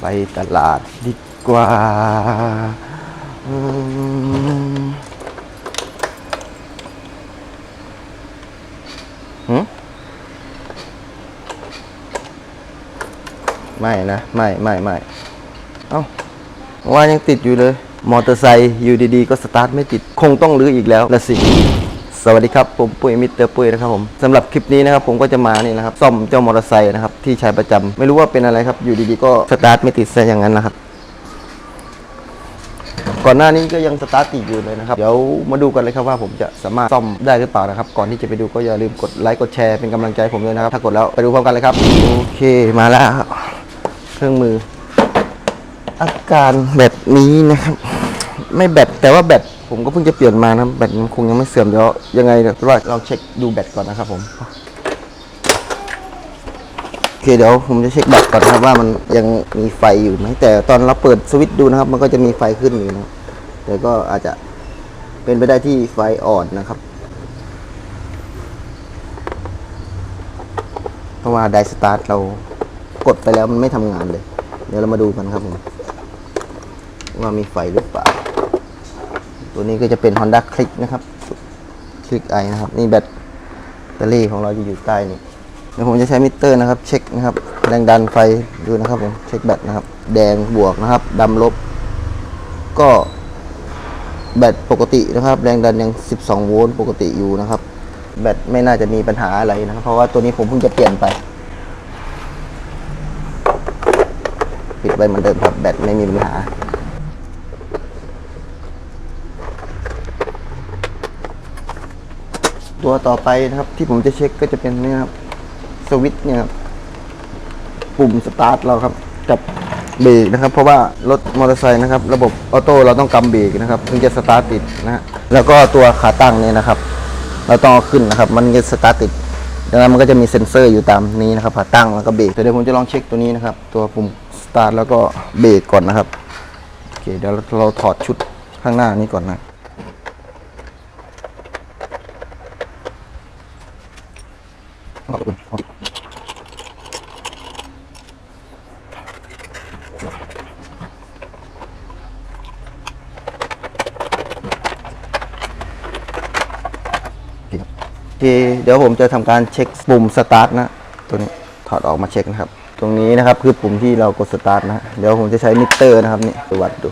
ไปตลาดดีกว่าหืมไม่นะ ไม่ไม่ไม่เอ้าว่ายังติดอยู่เลย มอเตอร์ไซค์อยู่ดีๆ ก็สตาร์ทไม่ติด คงต้องรื้ออีกแล้วละสิ สวัสดีครับผมปุ้ยมิสเตอร์ปุ้ยนะครับผมสำหรับคลิปนี้นะครับผมก็จะมานี่นะครับซ่อมเจ้ามอเตอร์ไซค์นะครับที่ใช้ประจำไม่รู้ว่าเป็นอะไรครับอยู่ดีๆก็สตาร์ทไม่ติดซะอย่างนั้นนะครับ ก่อนหน้านี้ก็ยังสตาร์ทติดอยู่เลยนะครับเดี๋ยวมาดูกันเลยครับว่าผมจะสามารถซ่อมได้หรือเปล่านะครับก่อนที่จะไปดูก็อย่าลืมกดไลค์กดแชร์เป็นกำลังใจผมด้วยนะครับถ้ากดแล้วไปดูพร้อมกันเลยครับโอเคมาแล้วครับเครื่องมือ อาการแบบนี้นะครับ ไม่แบตแต่ว่าแบต ผมก็เพิ่งจะเปลี่ยนมานะแบตมันคงยังไม่เสื่อมเดี๋ยวยังไงเดี๋ยวเราเช็คดูแบตก่อนนะครับผมโอเคเดี๋ยวผมจะเช็คแบตก่อนนะครับว่ามันยังมีไฟอยู่ไหมแต่ตอนเราเปิดสวิตช์ดูนะครับ มันก็จะมีไฟขึ้นอยู่นะแต่ก็อาจจะเป็นไปได้ที่ไฟอ่อนนะครับเพราะว่าไดสตาร์ทเรากดไปแล้วมันไม่ทำงานเลย เดี๋ยวเรามาดูกันครับผมว่ามีไฟหรือเปล่า ตัวนี้ก็จะเป็น Honda Click นะครับ Click i นะครับ นี่แบตเตอรี่ของเราจะอยู่ใต้นี่เดี๋ยวผมจะใช้มิเตอร์นะครับ เช็คนะครับแรงดันไฟดูนะครับผมเช็คแบตนะครับ แดงบวกนะครับดำลบ ก็แบตปกตินะครับ แรงดันยัง 12 โวลต์ปกติอยู่นะครับ แบตไม่น่าจะมีปัญหาอะไรนะครับ เพราะว่าตัวนี้ผมเพิ่งจะเปลี่ยนไป ปิดไว้เหมือนเดิมครับแบตไม่มีปัญหา ตัวต่อไปนะครับ ที่ผมจะเช็คก็จะเป็นนี่ครับสวิตช์เนี่ยครับปุ่มสตาร์ทเราครับ กับเบรกนะครับ เพราะว่ารถมอเตอร์ไซค์นะครับ ระบบออโต้เราต้องกำเบรกนะครับถึงจะสตาร์ทติดนะฮะแล้วก็ตัวขาตั้งเนี่ยนะครับ เราต้องเอาขึ้นนะครับ มันจะสตาร์ทติดดังนั้นมันก็จะมีเซ็นเซอร์อยู่ตามนี้นะครับขาตั้งแล้วก็เบรกแต่เดี๋ยวผมจะลองเช็คตัวนี้นะครับ ตัวปุ่มสตาร์ทแล้วก็เบรกก่อนนะครับโอเคเดี๋ยวเราถอดชุดข้างหน้านี้ก่อนนะ โอเคเดี๋ยวผมจะทำการเช็คปุ่มสตาร์ทนะตัวนี้ถอดออกมาเช็คนะครับ ตรงนี้นะครับคือปุ่มที่เรากดสตาร์ทนะเดี๋ยวผมจะใช้มิเตอร์นะครับนี่ไปวัดดู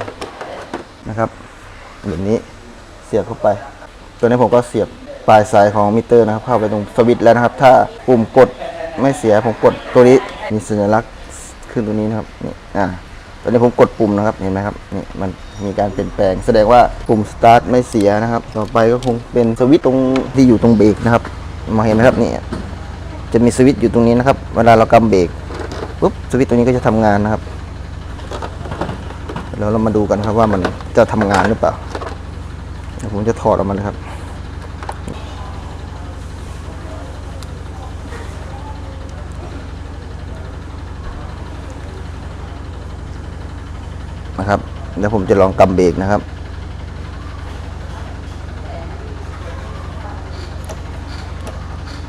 นะครับแบบนี้เสียบเข้าไป ตัวนี้ผมก็เสียบ ปลายสายของมิเตอร์นะครับ เข้าไปตรงสวิตช์แล้วนะครับ ถ้าปุ่มกดไม่เสียผมกดตัวนี้มีสัญลักษณ์ขึ้นตัวนี้นะครับนี่อ่าตอนนี้ผมกดปุ่มนะครับเห็นไหมครับนี่มันมีการเปลี่ยนแปลง แสดงว่าปุ่มสตาร์ทไม่เสียนะครับ ต่อไปก็คงเป็นสวิตช์ตรงที่อยู่ตรงเบรกนะครับมองเห็นไหมครับนี่จะมีสวิตช์อยู่ตรงนี้นะครับ เวลาเรากำเบรกปุ๊บสวิตช์ตัวนี้ก็จะทำงานนะครับแล้วเรามาดูกันครับว่ามันจะทำงานหรือเปล่าผมจะถอดออกมานะครับ นะครับเดี๋ยวผมจะลองกำเบรกนะครับ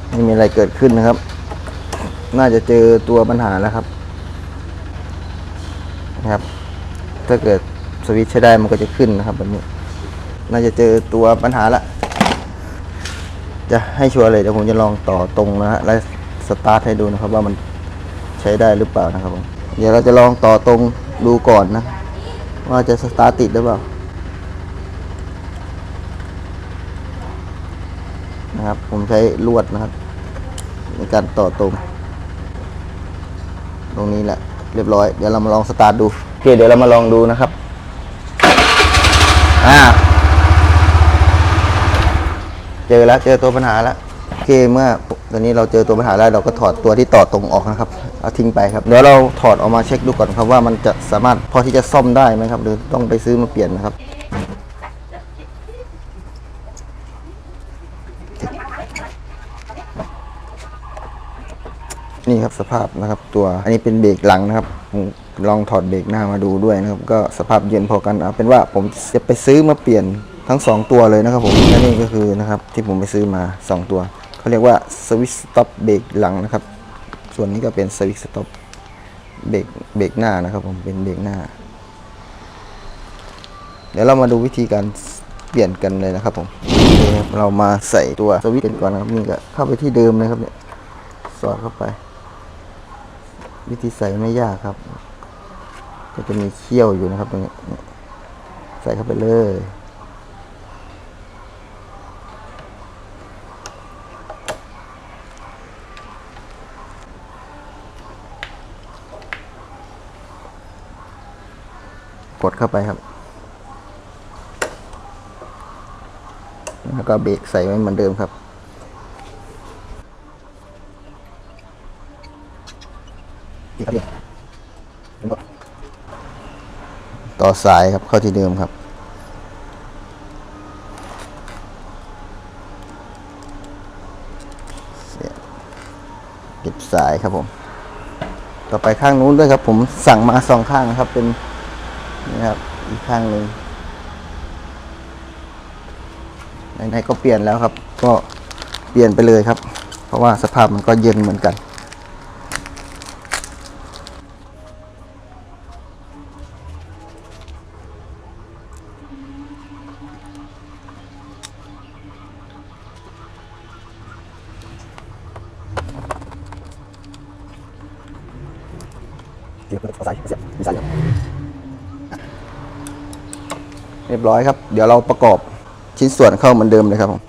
ไม่มีอะไรเกิดขึ้นนะครับ น่าจะเจอตัวปัญหาแล้วครับนะครับ ถ้าเกิดสวิตช์ใช้ได้มันก็จะขึ้นนะครับแบบนี้ น่าจะเจอตัวปัญหาละ จะให้ชัวร์เลยเดี๋ยวผมจะลองต่อตรงนะฮะและสตาร์ทให้ดูนะครับว่ามันใช้ได้หรือเปล่านะครับผมเดี๋ยวเราจะลองต่อตรงดูก่อนนะ ว่าจะสตาร์ทติดหรือเปล่านะครับ ผมใช้ลวดนะครับ ในการต่อตรง ตรงนี้แหละ เรียบร้อย เดี๋ยวเรามาลองสตาร์ทดูโอเคเดี๋ยวเรามาลองดูนะครับอ่าเจอแล้วเจอตัวปัญหาแล้วโอเคเมื่อตอนนี้เราเจอตัวปัญหาแล้วเราก็ถอดตัวที่ต่อตรงออกนะครับ เอาทิ้งไปครับเดี๋ยวเราถอดออกมาเช็คดูก่อนครับว่ามันจะสามารถพอที่จะซ่อมได้ไหมครับ หรือต้องไปซื้อมาเปลี่ยนนะครับนี่ครับสภาพนะครับตัวอันนี้เป็นเบรกหลังนะครับผมลองถอดเบรกหน้ามาดูด้วยนะครับ ก็สภาพเย็นพอกันเอาเป็นว่าผมจะไปซื้อมาเปลี่ยนทั้งสองตัวเลยนะครับผมและนี่ก็คือนะครับที่ผมไปซื้อมาสองตัวเขาเรียกว่าสวิตช์สต็อปเบรกหลังนะครับ ส่วนนี้ก็เป็นสวิตช์สต็อปเบรกเบรกหน้านะครับผมเป็นเบรกหน้า เดี๋ยวเรามาดูวิธีการเปลี่ยนกันเลยนะครับผมเคครับเรามาใส่ตัวสวิตช์กันก่อนนะครับนี่ก็เข้าไปที่เดิมเลยครับเนี่ยสอดเข้าไป วิธีใส่ไม่ยากครับ ก็จะมีเขี้ยวอยู่นะครับตรงนี้ใส่เข้าไปเลย กดเข้าไปครับ แล้วก็เบรกใส่ไว้เหมือนเดิมครับ ต่อสายครับเข้าที่เดิมครับเก็บสายครับผม ต่อไปข้างนู้นด้วยครับ ผมสั่งมาสองข้างนะครับเป็น นี่ครับอีกข้างหนึ่งไหนๆก็เปลี่ยนแล้วครับ ก็เปลี่ยนไปเลยครับ เพราะว่าสภาพมันก็เย็นเหมือนกันเรียบ เรียบร้อยครับ เดี๋ยวเราประกอบชิ้นส่วนเข้าเหมือนเดิมเลยครับผม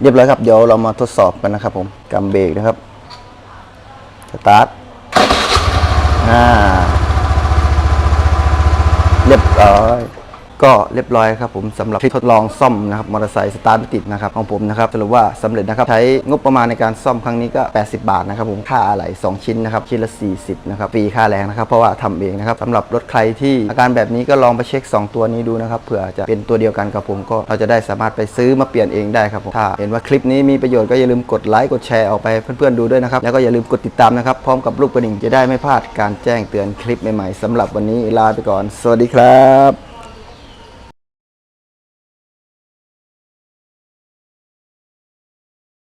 เรียบร้อยครับเดี๋ยวเรามาทดสอบกันนะครับ ผมกำเบรกนะครับสตาร์ทอ่าเรียบร้อย ก็เรียบร้อยครับผมสำหรับที่ทดลองซ่อมนะครับมอเตอร์ไซค์สตาร์ทไม่ติดนะครับของผมนะครับสรุปว่าสำเร็จนะครับใช้งบประมาณในการซ่อมครั้งนี้ก็ 80 บาทนะครับผมค่าอะไหล่2ชิ้นนะครับชิ้นละ 40นะครับฟรีค่าแรงนะครับเพราะว่าทำเองนะครับสำหรับรถใครที่อาการแบบนี้ก็ลองไปเช็ค 2 ตัวนี้ดูนะครับเผื่อจะเป็นตัวเดียวกันกับผมก็เราจะได้สามารถไปซื้อมาเปลี่ยนเองได้ครับผมถ้าเห็นว่าคลิปนี้มีประโยชน์ก็อย่าลืมกดไลค์กดแชร์ออกไปเพื่อนๆดูด้วยนะครับแล้วก็อย่าลืมกดติดตามนะครับพร้อมกับรูปกระดิ่งจะได้ไม่พลาดการแจ้งเตือนคลิปใหม่ๆสำหรับวันนี้ลาไปก่อน สวัสดีครับ